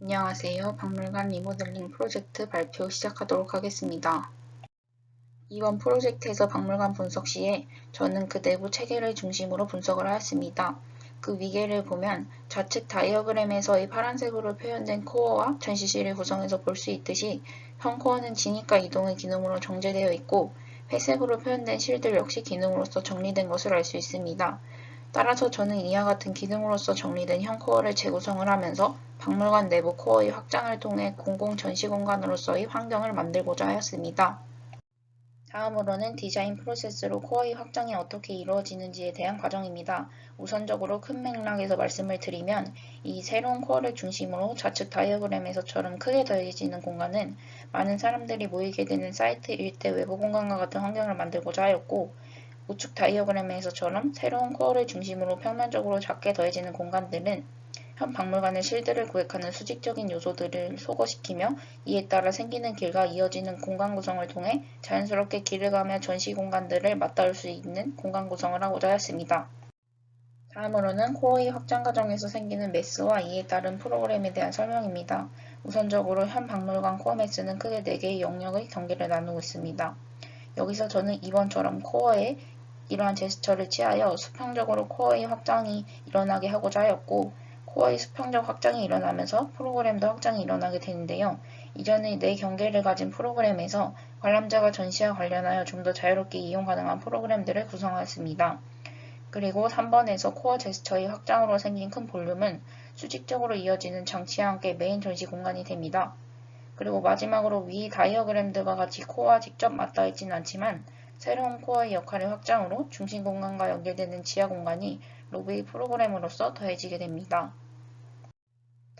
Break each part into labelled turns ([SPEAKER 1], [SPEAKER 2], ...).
[SPEAKER 1] 안녕하세요. 박물관 리모델링 프로젝트 발표 시작하도록 하겠습니다. 이번 프로젝트에서 박물관 분석 시에 저는 그 내부 체계를 중심으로 분석을 하였습니다. 그 위계를 보면 좌측 다이어그램에서의 파란색으로 표현된 코어와 전시실을 구성해서 볼 수 있듯이 현 코어는 진입과 이동의 기능으로 정제되어 있고 회색으로 표현된 실들 역시 기능으로서 정리된 것을 알 수 있습니다. 따라서 저는 이와 같은 기능으로서 정리된 현 코어를 재구성을 하면서 박물관 내부 코어의 확장을 통해 공공 전시 공간으로서의 환경을 만들고자 하였습니다. 다음으로는 디자인 프로세스로 코어의 확장이 어떻게 이루어지는지에 대한 과정입니다. 우선적으로 큰 맥락에서 말씀을 드리면 이 새로운 코어를 중심으로 좌측 다이어그램에서처럼 크게 더해지는 공간은 많은 사람들이 모이게 되는 사이트 일대 외부 공간과 같은 환경을 만들고자 하였고 우측 다이어그램에서처럼 새로운 코어를 중심으로 평면적으로 작게 더해지는 공간들은 현 박물관의 실들을 구획하는 수직적인 요소들을 소거시키며 이에 따라 생기는 길과 이어지는 공간 구성을 통해 자연스럽게 길을 가며 전시 공간들을 맞닿을 수 있는 공간 구성을 하고자 하였습니다. 다음으로는 코어의 확장 과정에서 생기는 매스와 이에 따른 프로그램에 대한 설명입니다. 우선적으로 현 박물관 코어 매스는 크게 4개의 영역의 경계를 나누고 있습니다. 여기서 저는 이번처럼 코어에 이러한 제스처를 취하여 수평적으로 코어의 확장이 일어나게 하고자 하였고 코어의 수평적 확장이 일어나면서 프로그램도 확장이 일어나게 되는데요. 이전의 네 경계를 가진 프로그램에서 관람자가 전시와 관련하여 좀 더 자유롭게 이용 가능한 프로그램들을 구성하였습니다. 그리고 3번에서 코어 제스처의 확장으로 생긴 큰 볼륨은 수직적으로 이어지는 장치와 함께 메인 전시 공간이 됩니다. 그리고 마지막으로 위 다이어그램들과 같이 코어와 직접 맞닿아 있지는 않지만 새로운 코어의 역할의 확장으로 중심 공간과 연결되는 지하 공간이 로비의 프로그램으로서 더해지게 됩니다.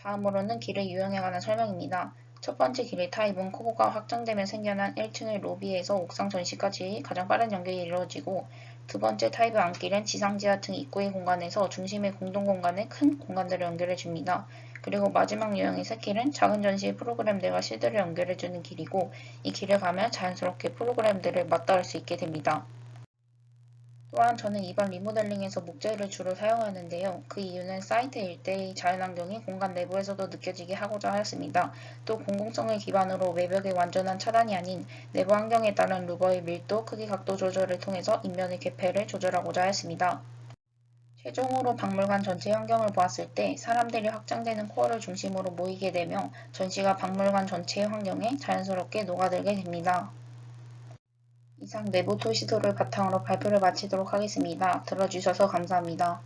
[SPEAKER 1] 다음으로는 길의 유형에 관한 설명입니다. 첫 번째 길의 타입은 코어가 확장되면 생겨난 1층의 로비에서 옥상 전시까지 가장 빠른 연결이 이루어지고 두 번째 타입의 안길은 지상 지하 등 입구의 공간에서 중심의 공동 공간에 큰 공간들을 연결해 줍니다. 그리고 마지막 유형의 새 길은 작은 전시의 프로그램들과 실들을 연결해 주는 길이고 이 길을 가면 자연스럽게 프로그램들을 맞닿을 수 있게 됩니다. 또한 저는 이번 리모델링에서 목재를 주로 사용하는데요. 그 이유는 사이트 일대의 자연환경이 공간 내부에서도 느껴지게 하고자 하였습니다. 또 공공성을 기반으로 외벽의 완전한 차단이 아닌 내부 환경에 따른 루버의 밀도, 크기, 각도 조절을 통해서 인면의 개폐를 조절하고자 하였습니다. 최종으로 박물관 전체 환경을 보았을 때 사람들이 확장되는 코어를 중심으로 모이게 되며 전시가 박물관 전체의 환경에 자연스럽게 녹아들게 됩니다. 이상 내부 토시도를 바탕으로 발표를 마치도록 하겠습니다. 들어주셔서 감사합니다.